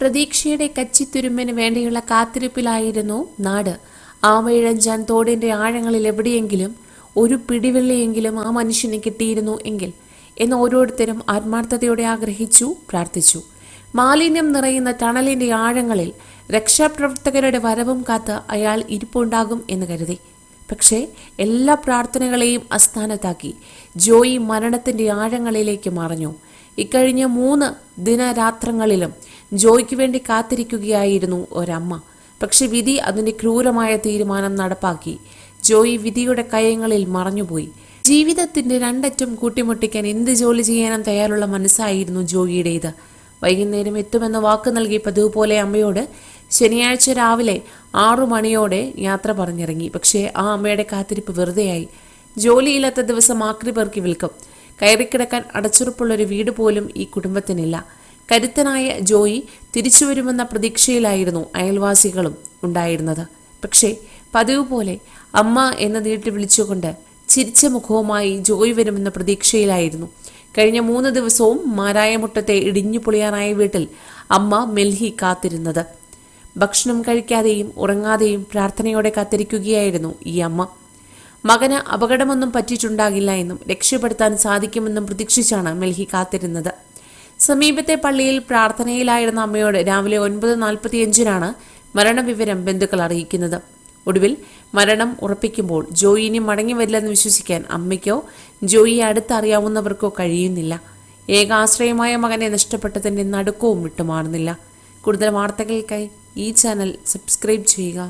പ്രതീക്ഷയുടെ കച്ചിത്തുരുമ്പിന് വേണ്ടിയുള്ള കാത്തിരിപ്പിലായിരുന്നു നാട്. ആമയിഴഞ്ചാൻ തോടിന്റെ ആഴങ്ങളിൽ എവിടെയെങ്കിലും ഒരു പിടിവെള്ളിയെങ്കിലും ആ മനുഷ്യന് കിട്ടിയിരുന്നു എങ്കിൽ എന്ന് ഓരോരുത്തരും ആത്മാർത്ഥതയോടെ ആഗ്രഹിച്ചു പ്രാർത്ഥിച്ചു. മാലിന്യം നിറയുന്ന ടണലിന്റെ ആഴങ്ങളിൽ രക്ഷാപ്രവർത്തകരുടെ വരവും കാത്ത് അയാൾ ഇരിപ്പുണ്ടാകും എന്ന് കരുതി. പക്ഷേ എല്ലാ പ്രാർത്ഥനകളെയും അസ്ഥാനത്താക്കി. ജോയി മരണത്തിന്റെ ആഴങ്ങളിലേക്ക് മറഞ്ഞു. ഇക്കഴിഞ്ഞ മൂന്ന് ദിനരാത്രങ്ങളിലും ജോയ്ക്ക് വേണ്ടി കാത്തിരിക്കുകയായിരുന്നു ഒരമ്മ. പക്ഷെ വിധി അതിന്റെ ക്രൂരമായ തീരുമാനം നടപ്പാക്കി. ജോയി വിധിയുടെ കയങ്ങളിൽ മറഞ്ഞുപോയി. ജീവിതത്തിന്റെ രണ്ടറ്റം കൂട്ടിമുട്ടിക്കാൻ എന്ത് ജോലി ചെയ്യാനും തയ്യാറുള്ള മനസ്സായിരുന്നു ജോയിയുടേത്. വൈകുന്നേരം എത്തുമെന്ന് വാക്ക് നൽകി പതിവ് പോലെ അമ്മയോട് ശനിയാഴ്ച രാവിലെ ആറു മണിയോടെ യാത്ര പറഞ്ഞിറങ്ങി. പക്ഷേ ആ അമ്മയുടെ കാത്തിരിപ്പ് വെറുതെയായി. ജോലിയില്ലാത്ത ദിവസം ആക്രി പെറുക്കി വിൽക്കും. കയറിക്കിടക്കാൻ അടച്ചുറപ്പുള്ളൊരു വീട് പോലും ഈ കുടുംബത്തിനില്ല. കരുത്തനായ ജോയി തിരിച്ചു വരുമെന്ന പ്രതീക്ഷയിലായിരുന്നു അയൽവാസികളും ഉണ്ടായിരുന്നത്. പക്ഷേ പതിവ് പോലെ അമ്മ എന്ന നീട്ടി വിളിച്ചുകൊണ്ട് ചിരിച്ച മുഖവുമായി ജോയി വരുമെന്ന പ്രതീക്ഷയിലായിരുന്നു. കഴിഞ്ഞ മൂന്ന് ദിവസവും മാരായമുട്ടത്തെ ഇടിഞ്ഞു പൊളിയാറായ വീട്ടിൽ അമ്മ മെൽഹി കാത്തിരുന്നത്. ഭക്ഷണം കഴിക്കാതെയും ഉറങ്ങാതെയും പ്രാർത്ഥനയോടെ കാത്തിരിക്കുകയായിരുന്നു ഈ അമ്മ. മകന് അപകടമൊന്നും പറ്റിയിട്ടുണ്ടാകില്ല എന്നും രക്ഷപ്പെടുത്താൻ സാധിക്കുമെന്നും പ്രതീക്ഷിച്ചാണ് മെൽഹി കാത്തിരുന്നത്. സമീപത്തെ പള്ളിയിൽ പ്രാർത്ഥനയിലായിരുന്ന അമ്മയോട് രാവിലെ ഒൻപത് നാൽപ്പത്തിയഞ്ചിനാണ് മരണവിവരം ബന്ധുക്കൾ അറിയിക്കുന്നത്. ഒടുവിൽ മരണം ഉറപ്പിക്കുമ്പോൾ ജോയിനി മടങ്ങി വരില്ലെന്ന് വിശ്വസിക്കാൻ അമ്മയ്ക്കോ ജോയിയെ അടുത്തറിയാവുന്നവർക്കോ കഴിയുന്നില്ല. ഏകാശ്രയമായ മകനെ നഷ്ടപ്പെട്ടതിന്റെ നടുക്കവും വിട്ടുമാറുന്നില്ല. കൂടുതൽ വാർത്തകൾക്കായി ഈ ചാനൽ സബ്സ്ക്രൈബ് ചെയ്യുക.